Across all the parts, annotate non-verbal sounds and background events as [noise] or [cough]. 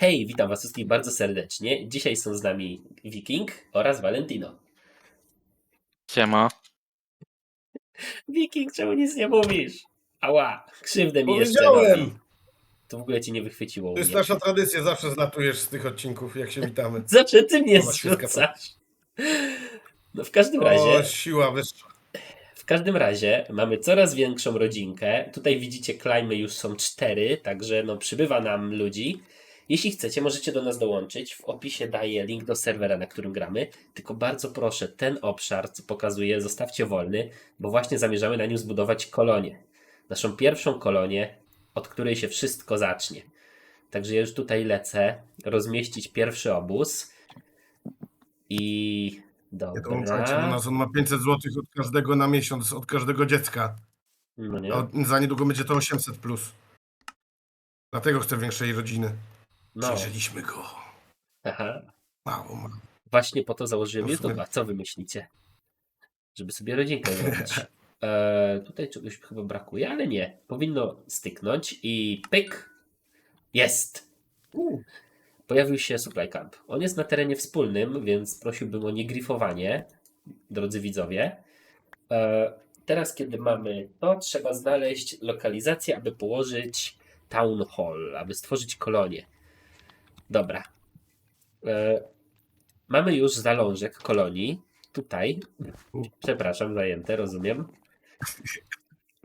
Hej, witam Was wszystkich bardzo serdecznie. Dzisiaj są z nami Viking oraz Valentino. Siema. Viking, czemu nic nie mówisz? Ała, krzywdę mi jeszcze Powiedziałem. robi. To w ogóle Ci nie wychwyciło u To jest mnie. nasza tradycja, zawsze zlatujesz z tych odcinków, jak się witamy. [laughs] Zawsze Ty mnie Ona zrzucasz. No w każdym O, razie, siła wyższa. w każdym razie mamy coraz większą rodzinkę. Tutaj widzicie, klejmy już są cztery, także no przybywa nam ludzi. Jeśli chcecie, możecie do nas dołączyć. W opisie daję link do serwera, na którym gramy. Tylko bardzo proszę, ten obszar, co pokazuję, zostawcie wolny, bo właśnie zamierzamy na nim zbudować kolonię. Naszą pierwszą kolonię, od której się wszystko zacznie. Także ja już tutaj lecę rozmieścić pierwszy obóz. I Nie dołączajcie do dobra. nas, on ma 500 zł od każdego na miesiąc, od każdego dziecka. No nie? A za niedługo będzie to 800 plus. Dlatego chcę większej rodziny. No. Przeżyliśmy go. Aha. Mało, mało. Właśnie po to założyłem No w sumie- YouTube'a. Co wy myślicie? Żeby sobie rodzinkę [laughs] zrobić. E, tutaj czegoś chyba brakuje, ale nie. Powinno styknąć i pyk. Jest. U, Pojawił się supply camp. On jest na terenie wspólnym, więc prosiłbym o niegrifowanie, drodzy widzowie. E, teraz, kiedy mamy to, trzeba znaleźć lokalizację, aby położyć town hall, aby stworzyć kolonię. Dobra. E, mamy już zalążek kolonii. Tutaj. Przepraszam, zajęte, rozumiem.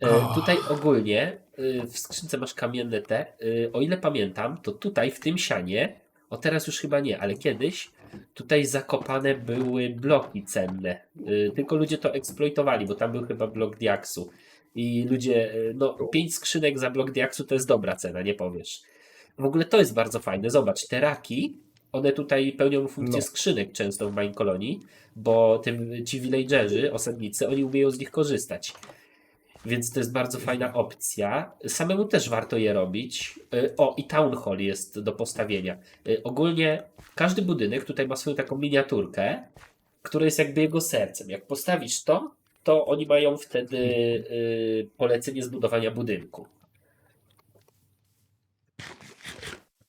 E, tutaj ogólnie y, w skrzynce masz kamienne te. Y, O ile pamiętam, to tutaj w tym sianie, o teraz już chyba nie, ale kiedyś tutaj zakopane były bloki cenne. Y, Tylko ludzie to eksploitowali, bo tam był chyba blok diaksu. I ludzie, no, pięć skrzynek za blok diaksu to jest dobra cena, nie powiesz. W ogóle to jest bardzo fajne. Zobacz, te raki, one tutaj pełnią funkcję No. skrzynek często w moim kolonii, bo tym, ci villagerzy, osadnicy, oni umieją z nich korzystać. Więc to jest bardzo fajna opcja. Samemu też warto je robić. Y, O, i town hall jest do postawienia. Y, Ogólnie każdy budynek tutaj ma swoją taką miniaturkę, która jest jakby jego sercem. Jak postawisz to, to oni mają wtedy y, polecenie zbudowania budynku.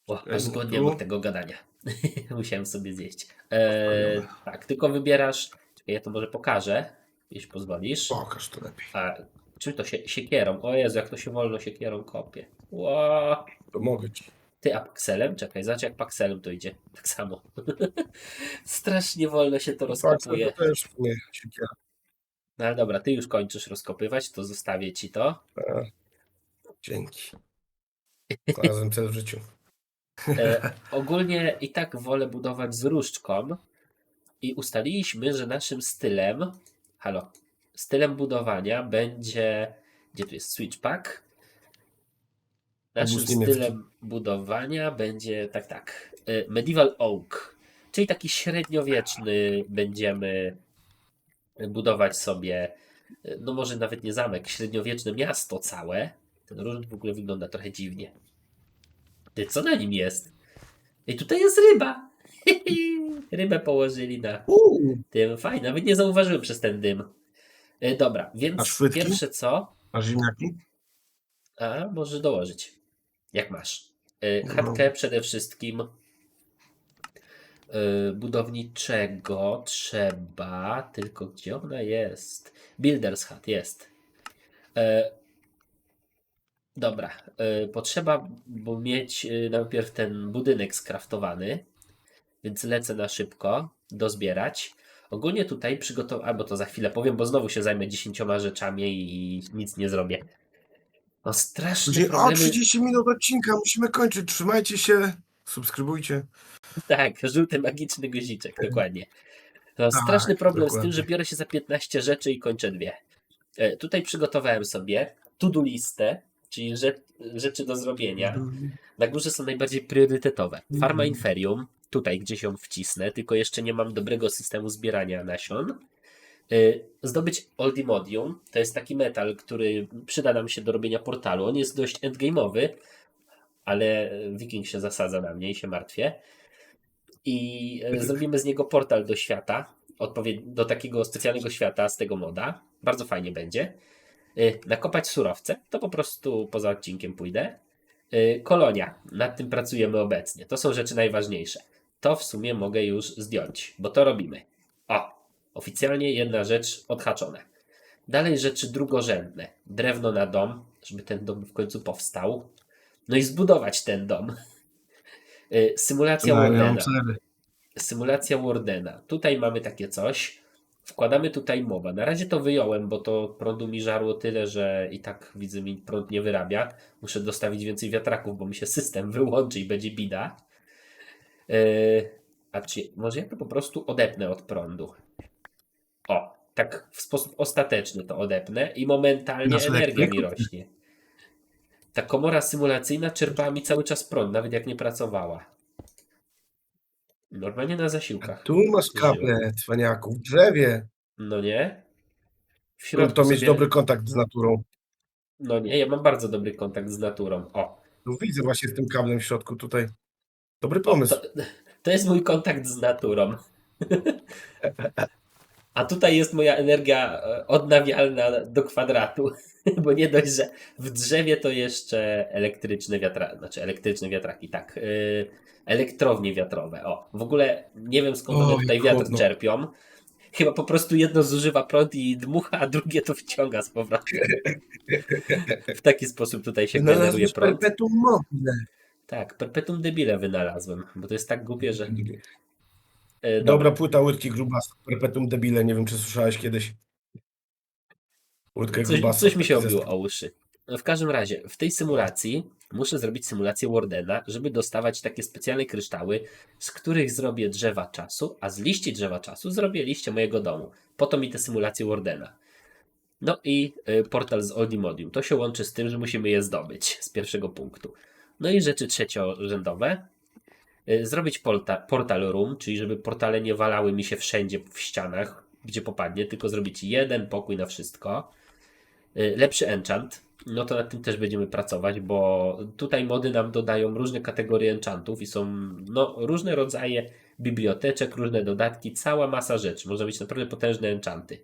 O, aż zgodniałem od tego gadania. [laughs] Musiałem sobie zjeść. E, tak, tylko wybierasz. czekaj, Ja to może pokażę, jeśli pozwolisz. pokaż to lepiej. A czym to się siekierą? O Jezu, jak to się wolno siekierą kopie. Ła. Pomogę ci. Ty, a pakselem? Czekaj, zobacz jak pakselem to idzie. [laughs] Tak samo. [laughs] Strasznie wolno się to Tak, rozkopuje. to też w sumie siekiera. No ale dobra, ty już kończysz rozkopywać, to zostawię ci to. A, Dzięki. Znalazłem cel w życiu. E, [laughs] ogólnie i tak wolę budować z różdżką i ustaliliśmy, że naszym stylem, halo, stylem budowania będzie, gdzie tu jest switchpack? Naszym Obóz niemiecki. stylem budowania będzie, tak, tak, e, medieval oak, czyli taki średniowieczny będziemy budować sobie, e, no może nawet nie zamek, średniowieczne miasto całe. Ten różdż w ogóle wygląda trochę dziwnie. Ty, co na nim jest? I tutaj jest ryba. [laughs] Rybę położyli na Uuu, tym. Fajnie, nawet nie zauważyłem przez ten dym. E, dobra, więc pierwsze co? a ziemniaki? A, może dołożyć. Jak masz? E, No. Chatkę przede wszystkim e, budowniczego trzeba, tylko gdzie ona jest? Builders Hut jest. E, Dobra, e, potrzeba bo mieć e, najpierw ten budynek skraftowany, więc lecę na szybko dozbierać. Ogólnie tutaj przygotowałem, albo to za chwilę powiem, bo znowu się zajmę dziesięcioma rzeczami i nic nie zrobię. No straszne Ludzie, o, problemy. 30 minut odcinka, musimy kończyć. Trzymajcie się, subskrybujcie. [laughs] Tak, żółty magiczny guziczek, dokładnie. No, Tak, straszny problem z tym, dokładnie. że biorę się za 15 rzeczy i kończę dwie. E, Tutaj przygotowałem sobie to-do listę, czyli rzecz, rzeczy do zrobienia. Na górze są najbardziej priorytetowe. Farma Mhm. Inferium, tutaj gdzieś ją wcisnę, tylko jeszcze nie mam dobrego systemu zbierania nasion. Y, Zdobyć Oldimodium, to jest taki metal, który przyda nam się do robienia portalu. On jest dość endgame'owy, ale Wiking się zasadza na mnie i się martwię. I y, zrobimy z niego portal do świata, do takiego specjalnego świata z tego moda. Bardzo fajnie będzie. Y, Nakopać surowce, to po prostu poza odcinkiem pójdę. Y, Kolonia. Nad tym pracujemy obecnie. To są rzeczy najważniejsze. To w sumie mogę już zdjąć, bo to robimy. O, oficjalnie jedna rzecz odhaczona. Dalej rzeczy drugorzędne. Drewno na dom, żeby ten dom w końcu powstał. No i zbudować ten dom. Y, Symulacja No, Wardena. Symulacja Wardena. Tutaj mamy takie coś. Wkładamy tutaj mowa. Na razie to wyjąłem, bo to prądu mi żarło tyle, że i tak widzę mi prąd nie wyrabia. Muszę dostawić więcej wiatraków, bo mi się system wyłączy i będzie bida. Yy, a czy może ja to po prostu odepnę od prądu? O, tak w sposób ostateczny to odepnę i momentalnie Masz energia mi rośnie. Ta komora symulacyjna czerpała mi cały czas prąd, nawet jak nie pracowała. Normalnie na zasiłkach. Tu masz kable, cwaniaku, w drzewie. No nie? W środku to mieć sobie... dobry kontakt z naturą. No nie, ja mam bardzo dobry kontakt z naturą. O, Tu widzę właśnie z tym kablem w środku tutaj. Dobry pomysł. to, to jest mój kontakt z naturą. [laughs] A tutaj jest moja energia e, odnawialna do kwadratu, [laughs] bo nie dość, że w drzewie to jeszcze elektryczne wiatraki, znaczy elektryczne wiatraki, tak, yy, elektrownie wiatrowe. O, w ogóle nie wiem skąd one tutaj wiatr chłodno. czerpią. Chyba po prostu jedno zużywa prąd i dmucha, a drugie to wciąga z powrotem. W taki sposób tutaj się generuje Znalazłeś prąd. perpetuum mobile. Tak, perpetuum debile wynalazłem, bo to jest tak głupie, że... E, Dobra płyta łydki grubasa. Perpetuum debile, nie wiem czy słyszałeś kiedyś. Łydkę Coś, grubasa. coś mi się obiło o uszy. W każdym razie, w tej symulacji muszę zrobić symulację Wardena, żeby dostawać takie specjalne kryształy, z których zrobię drzewa czasu, a z liści drzewa czasu zrobię liście mojego domu. Po to mi te symulacje Wardena. No i y, portal z Oldimodium. To się łączy z tym, że musimy je zdobyć z pierwszego punktu. No i rzeczy trzeciorzędowe. Y, Zrobić porta, portal room, czyli żeby portale nie walały mi się wszędzie w ścianach, gdzie popadnie, tylko zrobić jeden pokój na wszystko. Y, Lepszy enchant, no to nad tym też będziemy pracować, bo tutaj mody nam dodają różne kategorie enchantów i są no, różne rodzaje biblioteczek, różne dodatki, cała masa rzeczy. Można mieć naprawdę potężne enchanty.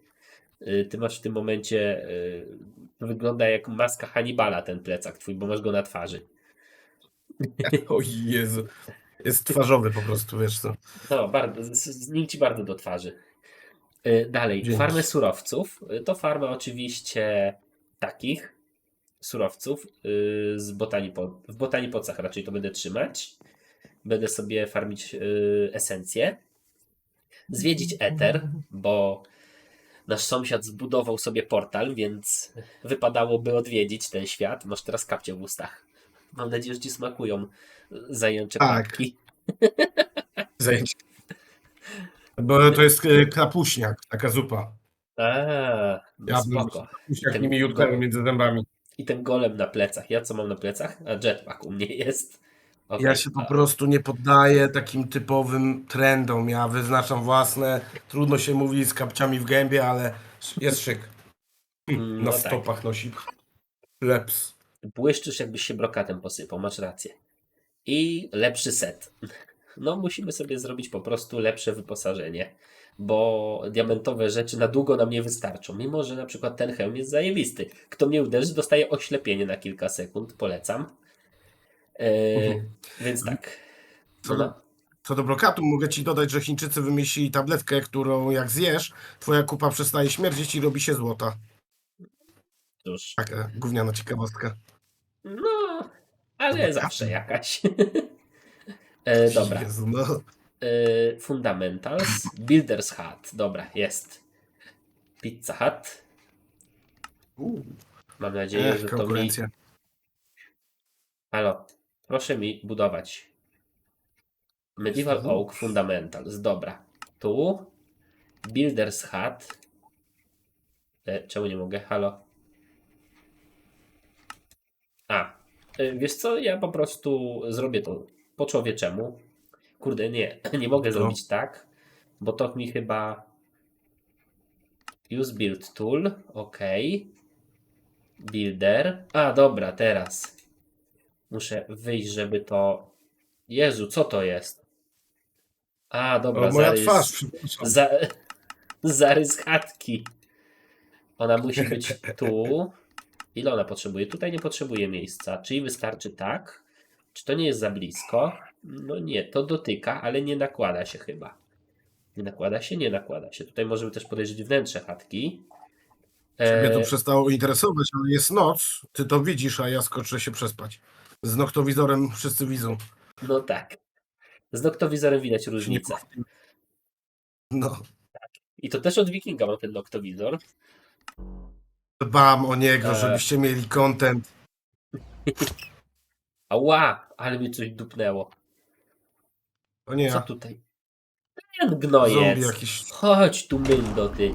Y, Ty masz w tym momencie, to wygląda jak maska Hannibala ten plecak twój, bo masz go na twarzy. [laughs] O Jezu. Jest twarzowy po prostu, wiesz co. No, bardzo, nim ci bardzo do twarzy. Y, Dalej, Dzięki. farmę surowców. Y, To farma oczywiście takich surowców y, z botanii po, w botanii pocach raczej to będę trzymać. Będę sobie farmić esencję. Zwiedzić Ether, bo nasz sąsiad zbudował sobie portal, więc wypadałoby odwiedzić ten świat. Masz teraz kapcie w ustach. Mam nadzieję, że ci smakują zajęcze Tak. [laughs] Zajęcie. Bo to jest e, kapuśniak, taka zupa. A, no Ja spoko. kapuśniak Ten nimi jutkę go- między zębami. I ten golem na plecach. Ja co mam na plecach? A jetpack u mnie jest. Okej, Ja się po prostu nie poddaję takim typowym trendom. Ja wyznaczam własne. Trudno się mówi z kapciami w gębie, ale jest szyk. Mm, Na no tak. stopach nosi. Leps. Błyszczysz jakbyś się brokatem posypał, masz rację. I lepszy set. No musimy sobie zrobić po prostu lepsze wyposażenie, bo diamentowe rzeczy na długo nam nie wystarczą. Mimo, że na przykład ten hełm jest zajebisty. Kto mnie uderzy, dostaje oślepienie na kilka sekund. Polecam. E, Mhm. Więc tak. Co No, do, co do brokatu, mogę ci dodać, że Chińczycy wymyślili tabletkę, którą jak zjesz, twoja kupa przestaje śmierdzieć i robi się złota. Cóż. Taka gówniana ciekawostka. No, ale zawsze jakaś. [laughs] e, dobra. Jezu, no. E, fundamentals. Builders Hut. Dobra, jest. Pizza Hut. Mam nadzieję, Ech, że to mi. Halo, proszę mi budować. Medieval. Oak Fundamentals. Dobra. Tu. Builders Hut. E, czemu nie mogę? Halo. A. E, wiesz co? Ja po prostu zrobię to po człowieczemu. Kurde, nie. [clears throat] Nie mogę No. zrobić tak, bo to mi chyba. Use Build Tool. OK. Builder. A, dobra, teraz. Muszę wyjść, żeby to. Jezu, co to jest? A, dobra, O, moja zarys, twarz, za, [laughs] zarys chatki. Ona musi być tu. Ile ona potrzebuje? Tutaj nie potrzebuje miejsca. Czyli wystarczy tak? Czy to nie jest za blisko? No nie, to dotyka, ale nie nakłada się chyba. Nie nakłada się? Nie nakłada się. Tutaj możemy też podejrzeć wnętrze chatki. Mnie to E, przestało interesować, ale jest noc, ty to widzisz, a ja skoczę się przespać. Z noktowizorem wszyscy widzą. no tak. Z noktowizorem widać różnicę. No, I to też od Wikinga mam ten noktowizor. Dbam o niego, E. żebyście mieli content. Ała, ale mi coś dupnęło. Nie Co tutaj? Ten Zombie gnojec. jakiś. Chodź tu, Myndo, ty.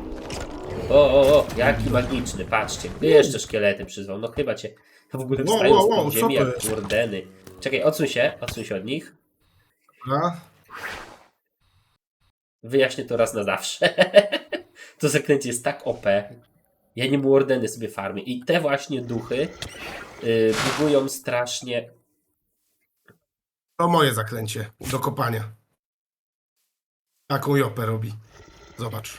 O, o, o, jaki magiczny, patrzcie. Jeszcze szkielety przyzwał, no chyba cię w ogóle Wow, wstają wow, z wow, co ziemi to jak jest? kurdeny. Czekaj, odsuń się, odsuń się od nich. Dobra. Wyjaśnię to raz na zawsze. [laughs] to zaklęcie jest tak OP. Ja nie mu ordeny sobie farmię. I te właśnie duchy yy, bugują strasznie. To moje zaklęcie do kopania. Taką jopę robi. Zobacz.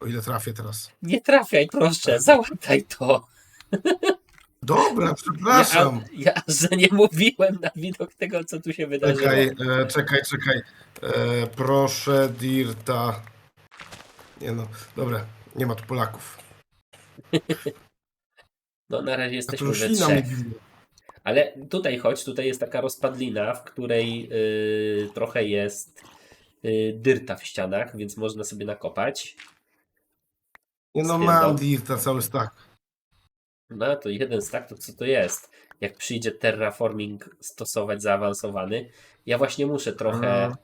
O ile trafię teraz. Nie trafiaj, proszę, załataj to. Dobra, Ja, przepraszam. ja że nie mówiłem na widok tego, co tu się wydarzyło. Czekaj, e, czekaj, czekaj. E, proszę, Dirta. Nie no, dobra, nie ma tu Polaków. No na razie jesteśmy we trzech. Ale tutaj chodź, tutaj jest taka rozpadlina, w której y, trochę jest y, dyrta w ścianach, więc można sobie nakopać. Nie no, mam Dirta cały stack. No to jeden stack, to co to jest? Jak przyjdzie terraforming stosować zaawansowany. Ja właśnie muszę trochę, A.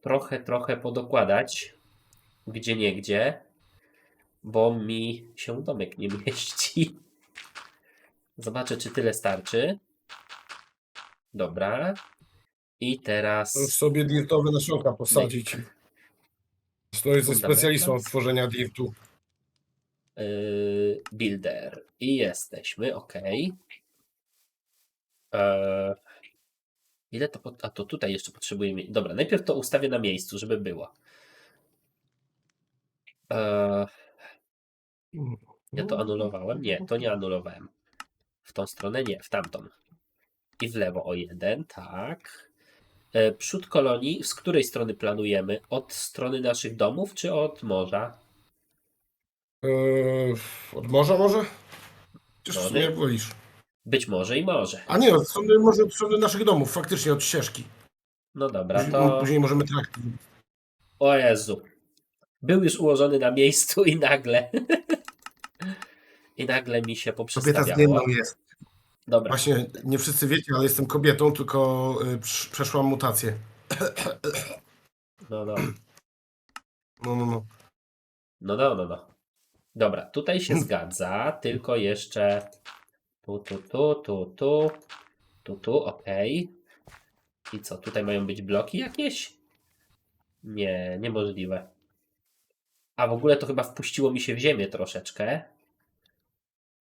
trochę, trochę podokładać, gdzie nie gdzie, bo mi się domek nie mieści. [laughs] Zobaczę, czy tyle starczy. Dobra. I teraz. Już sobie Dirtowe nasionka posadzić. To jest Fundament. specjalistą od tworzenia Dirtu. Yy, builder. I jesteśmy, ok. Eee, ile to. A to tutaj jeszcze potrzebujemy. Dobra, najpierw to ustawię na miejscu, żeby było. Eee, ja to anulowałem? Nie, to nie anulowałem. W tą stronę nie, w tamtą. I w lewo o jeden, tak. E, przód kolonii, z której strony planujemy? Od strony naszych domów, czy od morza? Eee, od morza może? Chociaż w No, sumie wolisz. Być może i może. A nie, od strony, może od strony naszych domów, faktycznie od ścieżki. No dobra, Później, to. później możemy trakty. O Jezu. Był już ułożony na miejscu i nagle. [laughs] I nagle mi się Kobieta poprzestawiało. zmienną jest. Dobra, Właśnie, nie wszyscy wiecie, ale jestem kobietą, tylko y, prz- przeszłam mutację. no, no. No, no, no. No, no, no, no. Dobra, tutaj się [clears throat] zgadza, tylko jeszcze tu, tu, tu, tu, tu, tu, tu, okej. I co, tutaj mają być bloki jakieś? Nie, niemożliwe. A w ogóle to chyba wpuściło mi się w ziemię troszeczkę.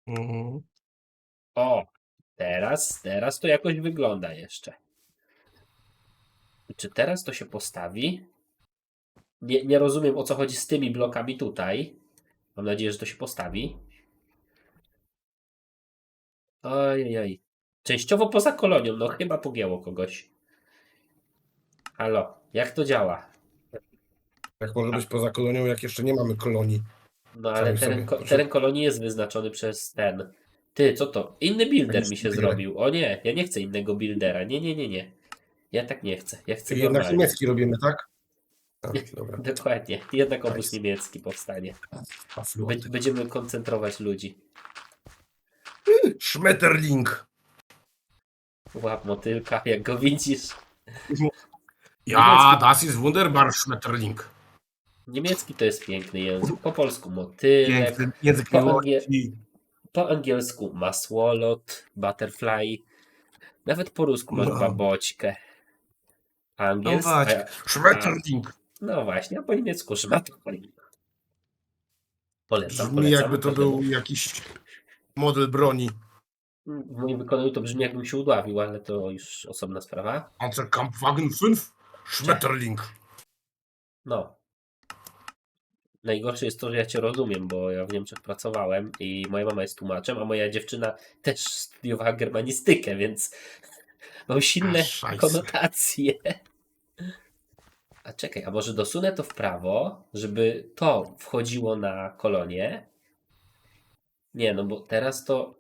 Mhm. O, teraz, teraz to jakoś wygląda jeszcze. Czy teraz to się postawi? Nie, nie rozumiem o co chodzi z tymi blokami tutaj. Mam nadzieję, że to się postawi. Ojej. Częściowo poza kolonią, no chyba pogięło kogoś. Halo, jak to działa? Jak może być poza kolonią, jak jeszcze nie mamy kolonii? No ale Sami teren, sobie, ko- teren kolonii jest wyznaczony przez ten. Ty, co to? Inny builder mi się zrobił. O nie, ja nie chcę innego buildera. Nie, nie, nie, nie. Ja tak nie chcę. Ja chcę Czyli jednak normalnie. niemiecki robimy, tak? Tak, [laughs] dobra. Dokładnie. Jednak obóz Nice. niemiecki powstanie. A, Be- fluty. będziemy koncentrować ludzi. Schmetterling. Łap motylka, jak go widzisz. Ja, das ist wunderbar, Schmetterling. Niemiecki to jest piękny język. Po polsku motylek. Piękny język Po miłości. Po angielsku masłolot, butterfly. Nawet po rusku masz No. baboćkę. No Angielski. właśnie, Schmetterling. No właśnie, a po niemiecku szmatkolik. Polecam, Brzmi polecam. jakby to był jakiś model broni. W moim wykonaniu to brzmi jakbym się udławił, ale to już osobna sprawa. Panzerkampfwagen 5, Schmetterling. No. Najgorsze jest to, że ja cię rozumiem, bo ja w Niemczech pracowałem i moja mama jest tłumaczem, a moja dziewczyna też studiowała germanistykę, więc [laughs] mam silne A, konotacje. A czekaj, a może dosunę to w prawo, żeby to wchodziło na kolonie? Nie, no bo teraz to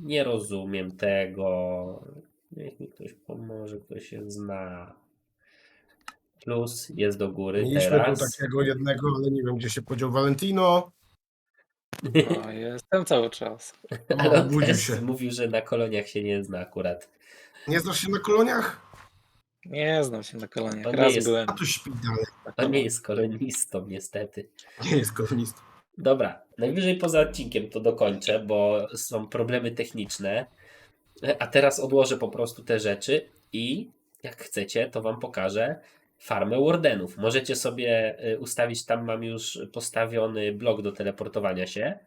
nie rozumiem tego. Niech mi ktoś pomoże, kto się zna. Plus jest do góry Mieliśmy teraz. tu takiego jednego, ale nie wiem, gdzie się podział. Valentino, [laughs] O, jestem cały czas. Ale o, on obudził też się. mówił, że na koloniach się nie zna akurat. Nie znasz się na koloniach? Nie znam się na koloniach. On nie Raz jest- byłem. A tu śpi dalej. On nie jest kolonistą, niestety. Nie jest kolonistą. Dobra, najwyżej poza odcinkiem to dokończę, bo są problemy techniczne. A teraz odłożę po prostu te rzeczy i jak chcecie, to wam pokażę farmę wardenów. Możecie sobie y, ustawić, tam mam już postawiony blok do teleportowania się,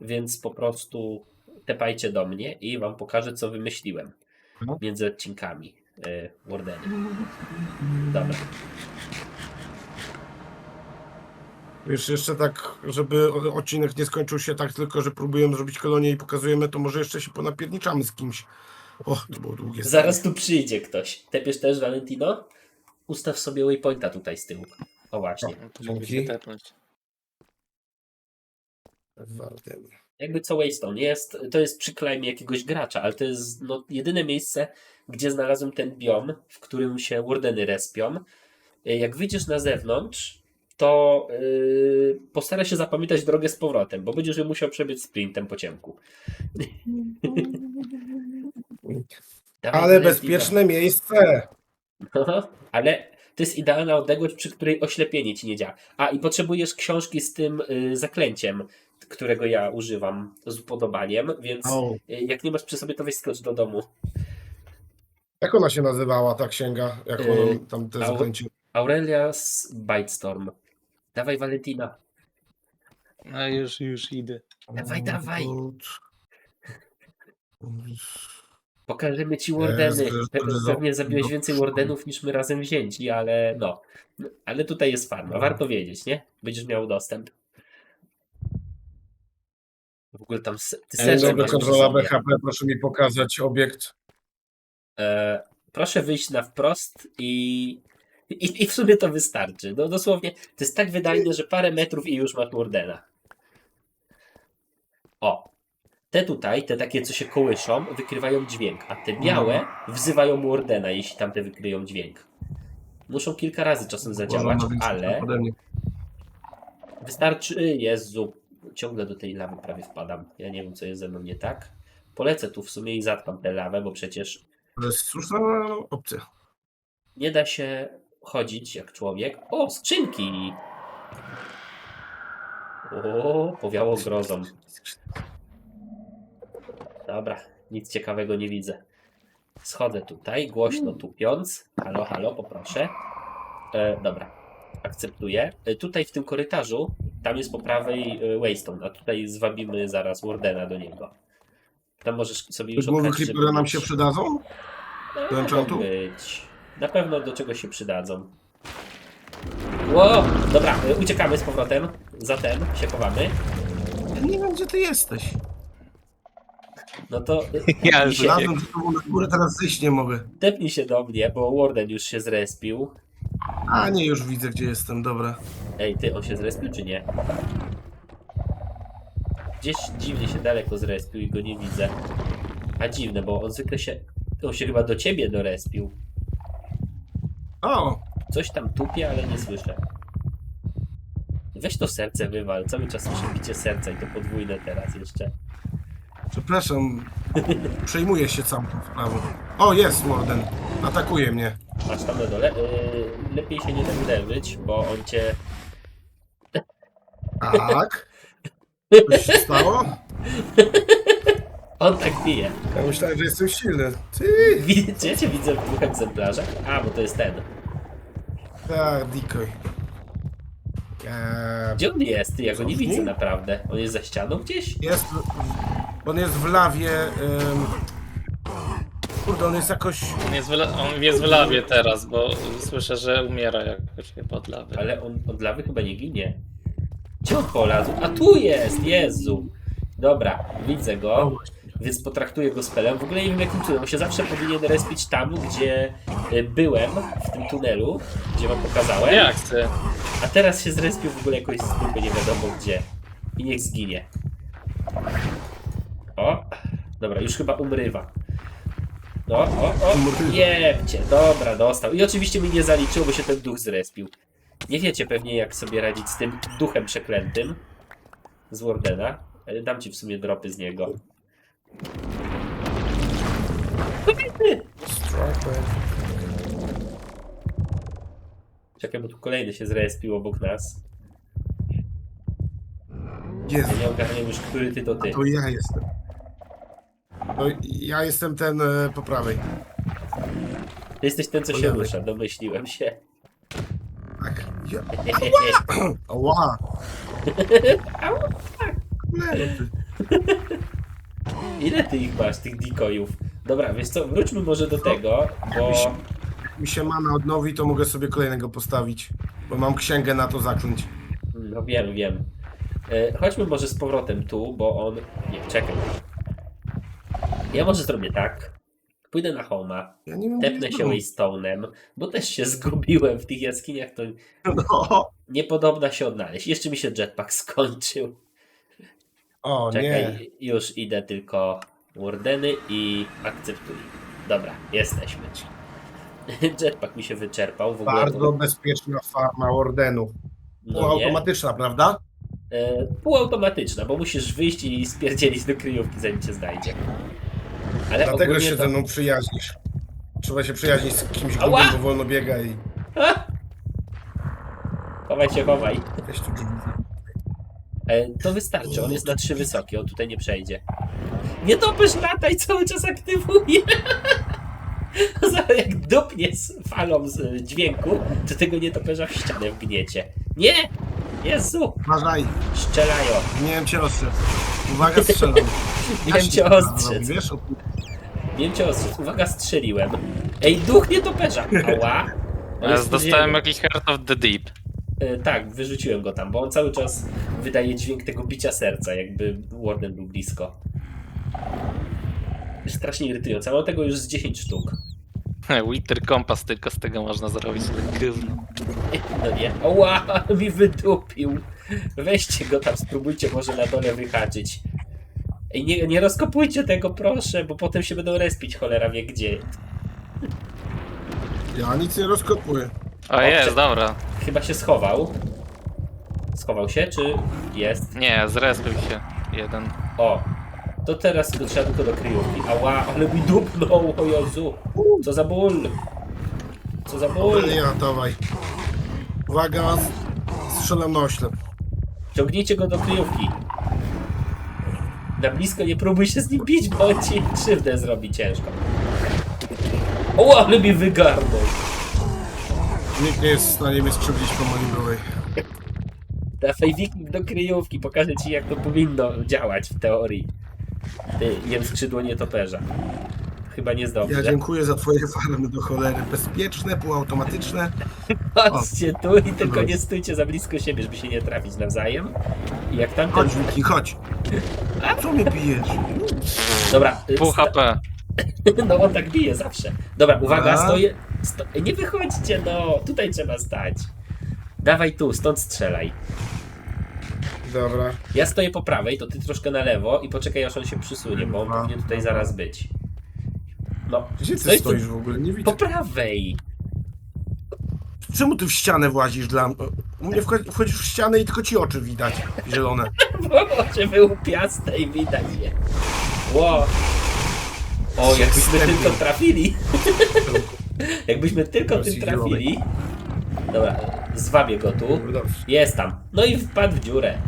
więc po prostu tepajcie do mnie i wam pokażę, co wymyśliłem No. między odcinkami y, wardeny. Dobra. Wiesz, jeszcze tak, żeby odcinek nie skończył się tak tylko, że próbujemy zrobić kolonię i pokazujemy, to może jeszcze się ponapierniczamy z kimś. O, to było długie. Zaraz tu przyjdzie ktoś. Tepiesz też, Valentino? Ustaw sobie waypointa tutaj z tyłu. O właśnie. No to Dzięki. tepnąć. Jakby co Waystone jest, to jest przy klejmie jakiegoś gracza, ale to jest no, jedyne miejsce, gdzie znalazłem ten biom, w którym się wardeny respią. Y, Jak wyjdziesz na zewnątrz, to yy, postaraj się zapamiętać drogę z powrotem, bo będziesz ją musiał przebiec sprintem po ciemku. [laughs] Dawaj, Ale bezpieczne miejsce. Ale to jest idealna odległość, przy której oślepienie ci nie działa. A i potrzebujesz książki z tym y, zaklęciem, którego ja używam z upodobaniem, więc y, jak nie masz przy sobie, to weź skocz do domu. jak ona się nazywała, ta księga? Jak Yy, ona tam te au- zakręci? Aurelia's Bitestorm. Dawaj Valentina. No już, już idę. Dawaj, dawaj. Pokażemy ci wardeny. Pe- to Pewnie za- zabiłeś do więcej wardenów niż my razem wzięci, ale no. Ale tutaj jest farma. Warto wiedzieć, nie? Będziesz miał dostęp. W ogóle tam ty serce masz kontrola. BHP, proszę mi pokazać obiekt. E, proszę wyjść na wprost i, i, i w sumie to wystarczy. No dosłownie, to jest tak wydajne, że parę metrów i już masz Wardena. O, te tutaj, te takie, co się kołyszą, wykrywają dźwięk, a te białe wzywają Wardena, jeśli tamte wykryją dźwięk. Muszą kilka razy czasem zadziałać, ale wystarczy... Jezu, ciągle do tej lawy prawie wpadam. Ja nie wiem, co jest ze mną nie tak. Polecę tu w sumie i zatkam tę lawę, bo przecież To jest słuszna opcja. Nie da się chodzić jak człowiek. O, skrzynki! O, powiało grozą. Dobra, nic ciekawego nie widzę. Schodzę tutaj, głośno tupiąc. Halo, halo, poproszę. E, dobra, akceptuję. E, tutaj w tym korytarzu, tam jest po prawej e, Waystone, a tutaj zwabimy zaraz Wardena do niego. Tam możesz sobie Te już głowy okraść, żeby Creepera nam się przydadzą? no, Do enchantu? mogą być. Na pewno do czegoś się przydadzą. Ło! Dobra, y, uciekamy z powrotem. Zatem się chowamy. Ja nie wiem, gdzie ty jesteś. No to y, [laughs] Ja już się- tobą na górę, teraz zejść nie mogę. tepnij się do mnie, bo Warden już się zrespił. A nie, już widzę, gdzie jestem, dobra. Ej, ty, on się zrespił czy nie? Gdzieś dziwnie się daleko zrespił i go nie widzę. A dziwne, bo on zwykle się... On się chyba do ciebie dorespił. O, Coś tam tupie, ale nie słyszę. Weź to serce wywal. Cały czas słyszę bicie serca i to podwójne teraz jeszcze. Przepraszam. Przejmuję się całą tą sprawą. O, jest Morden. Atakuje mnie. Masz tam na dole. Yy, lepiej się nie uderzyć, bo on cię. Tak. Coś się stało? On tak bije. Ja myślałem, że jestem silny. Ty! Widzicie, ja cię widzę w dwóch egzemplarzach. A, bo to jest ten. Tak, decoy. Eee, Gdzie on jest? Ja go nie widzę naprawdę. On jest za ścianą gdzieś? jest... On jest w lawie... em, kurde, on jest jakoś... On jest, w, la- on jest w lawie teraz, bo słyszę, że umiera jakoś chyba od lawy. Ale on od lawy chyba nie ginie. Gdzie on polazł? A tu jest! Jezu! Dobra, widzę go, więc potraktuję go spelem. W ogóle nie wiem jakim cudem, on się zawsze powinien respić tam, gdzie y, byłem, w tym tunelu, gdzie wam pokazałem. Jak chcę? A teraz się zrespił w ogóle jakoś z dupy, nie wiadomo gdzie. I niech zginie. O! Dobra, już chyba umrywa. No, o, o, jebcie, dobra, dostał. I oczywiście mi nie zaliczył, bo się ten duch zrespił. Nie wiecie pewnie jak sobie radzić z tym duchem przeklętym z Wardena. Ale Dam ci w sumie dropy z niego. Czekaj, bo tu kolejny się zrespił obok nas. Jezu, Ja nie ogarniam już, który ty to ty. to ja jestem. To ja jestem ten e, po prawej. Ty jesteś ten, co Po się lewej. rusza, domyśliłem się. Tak. Ja. [laughs] Ała! Lewy. Ile ty ich masz, tych decoyów? Dobra, wiesz co, wróćmy może do tego, bo... Mi się mana odnowi, to mogę sobie kolejnego postawić. Bo mam księgę na to zaklęć. No wiem, wiem. E, chodźmy może z powrotem tu, bo on... Nie, czekaj. Ja może zrobię tak. Pójdę na Homa, Ja nie tepnę się dom. Waystone'em, bo też się zgubiłem w tych jaskiniach, to No. niepodobna się odnaleźć. Jeszcze mi się jetpack skończył. O nie. Czekaj, już idę tylko Wardeny i akceptuj. Dobra, jesteśmy. [laughs] Jetpack mi się wyczerpał. W ogóle Bardzo bezpieczna farma ordenu. no nie. Półautomatyczna, prawda? E, półautomatyczna, bo musisz wyjść i spierdzielić do kryjówki, zanim cię znajdzie. Ale Dlatego ogólnie się to... ze mną przyjaźnisz. Trzeba się przyjaźnić z kimś Ała! grubym, bo wolno biega i A! Chowaj się, chowaj. weź tu drzwi. E, to wystarczy, on jest na trzy wysoki, on tutaj nie przejdzie. Nie topysz lataj, cały czas aktywuje. [laughs] Zaraz jak dupnie z falą z e, dźwięku, to tego nietoperza w ścianę wgniecie. Nie! Jezu! Uważaj, Strzelają. nie wiem cię ostrzec. Uwaga, [laughs] strzelam. Miałem cię ostrzec. Wiesz, Miałem cię ostrzec. Uwaga, strzeliłem. Ej, duch nietoperza! Ała! On [laughs] Ja jest dostałem jakiś Heart of the Deep. E, Tak, wyrzuciłem go tam, bo on cały czas wydaje dźwięk tego bicia serca, jakby Warden był blisko. Strasznie irytujące, a mam tego już z 10 sztuk. [laughs] Winter Compass, tylko z tego można zrobić gówno. No nie. Oła, mi wydupił. Weźcie go tam, spróbujcie może na dole wyhaczyć. Ej, nie, nie rozkopujcie tego, proszę, bo potem się będą respić, cholera wie gdzie. Ja nic nie rozkopuję. O jest, dobra. Chyba się schował. Schował się, czy jest? Nie, zrespił się. Jeden. O, to teraz go trzeba tylko do kryjówki. Ała, ale mi dupnął, o Jezu. Co za ból. Co za ból. Ja, dawaj. Uwaga, strzelam na oślep. Ciągnijcie go do kryjówki. Na blisko nie próbuj się z nim bić, bo on ci krzywdę zrobi ciężko. O, ale mi wygarnął. Nikt nie jest w stanie mnie skrzywdzić po moim byłej. Dawaj wiknik do kryjówki, pokażę ci jak to powinno działać w teorii. Ty, jem skrzydło nietoperza. Chyba nie jest dobrze. Ja dziękuję za twoje farmy do cholery. Bezpieczne, półautomatyczne. [laughs] Chodźcie tu i tylko nie stójcie za blisko siebie, żeby się nie trafić nawzajem. I jak tamten... Chodź, Wiki, chodź. Co mnie bijesz? Dobra, y, Pół HP. [laughs] no on tak bije zawsze. Dobra, uwaga, A? stoję... Sto... Nie wychodźcie, no! Tutaj trzeba stać. Dawaj tu, stąd strzelaj. Dobra. Ja stoję po prawej, to ty troszkę na lewo i poczekaj aż on się przysunie, bo on powinien tutaj zaraz być. No, Gdzie ty Stoisz tu- stoisz w ogóle? Nie widzę. po prawej! Czemu ty w ścianę włazisz dla? U mnie wchodzi- wchodzisz w ścianę i tylko ci oczy widać. Zielone. [laughs] Bo oczy były piaste i widać je. Ło! O, jakbyśmy Wstępnie. tylko trafili. [laughs] jakbyśmy tylko Teraz tym trafili. Dobra, zwabię go tu. Dobrze. Jest tam. No i wpadł w dziurę.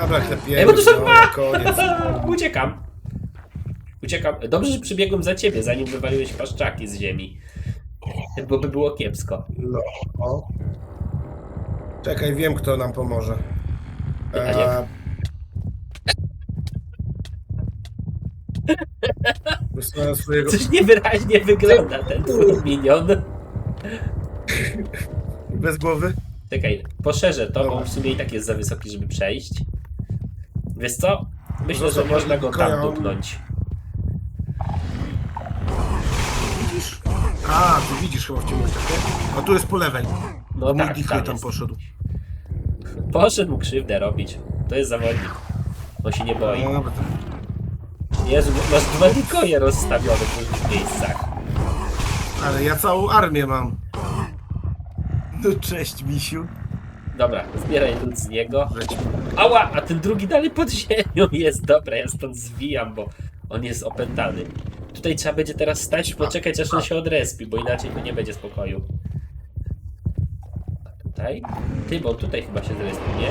Dobra, klepiemy. Ej, bo tu są dwa! [laughs] koniec. Uciekam. Uciekam. Dobrze, że przybiegłem za ciebie, zanim wywaliłeś paszczaki z ziemi. Bo by było kiepsko. No. O. Czekaj, wiem kto nam pomoże. A E, nie. Wysłałem swojego... Coś niewyraźnie wygląda ten twój minion. Bez głowy? Czekaj, poszerzę to, bo w sumie i tak jest za wysoki, żeby przejść. Wiesz co? Myślę, że Zostaw można go tam on- dupnąć. A, tu widzisz chyba w ciemności. A tu jest po lewej. No Mój tak, tam tam jest. poszedł. Poszedł mu krzywdę robić. To jest zawodnik. On się nie boi. No, dobra. Jezu, masz dwa dikoje rozstawione w różnych miejscach. Ale ja całą armię mam. No cześć, misiu. Dobra, zbieraj lód z niego. Ała, a ten drugi dalej pod ziemią jest. Dobra, ja stąd zwijam, bo on jest opętany. Tutaj trzeba będzie teraz stać i poczekać, aż on się odrespi, bo inaczej to nie będzie spokoju. A tutaj? Ty, bo tutaj chyba się zrespi, nie?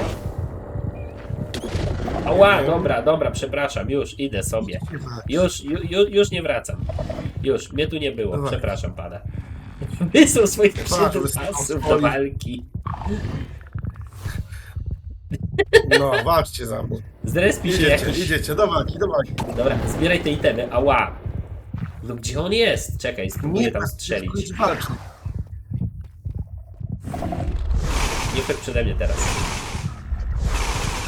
Ała, dobra, dobra, przepraszam, już, idę sobie. Już, ju, ju, już nie wracam. Już, mnie tu nie było, przepraszam pana. Wysłał swoich wysłał przydupasów do walki. No, walczcie za mną. Zrespi się Idziecie, jakiś... idziecie, do walki, do walki. Dobra, zbieraj te itemy. Ała! No gdzie on jest? Czekaj, spróbuję tam strzelić. jest walczny. Nie chodź przede mnie teraz.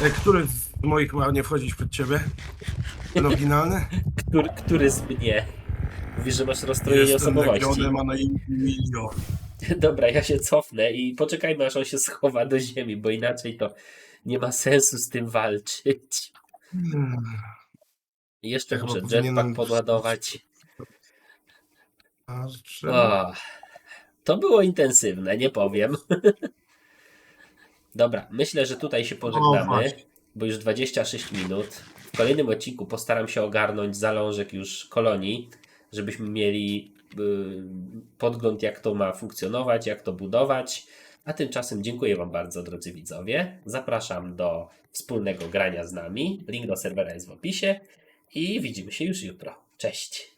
E, Który z moich ma nie wchodzić przed ciebie? Ten oryginalny? [laughs] Który, który z mnie? Mówisz, że masz rozstrojenie osobowości. legionem, a na imię Emilio. [laughs] Dobra, ja się cofnę i poczekajmy, aż on się schowa do ziemi, bo inaczej to nie ma sensu z tym walczyć. Hmm. Jeszcze Ja chyba muszę powinienem- jetpack podładować. A, że. O, to było intensywne, nie powiem. [laughs] Dobra, myślę, że tutaj się pożegnamy, bo już 26 minut. W kolejnym odcinku postaram się ogarnąć zalążek już kolonii, żebyśmy mieli y, podgląd, jak to ma funkcjonować, jak to budować. A tymczasem dziękuję Wam bardzo, drodzy widzowie. Zapraszam do wspólnego grania z nami. Link do serwera jest w opisie i widzimy się już jutro. Cześć!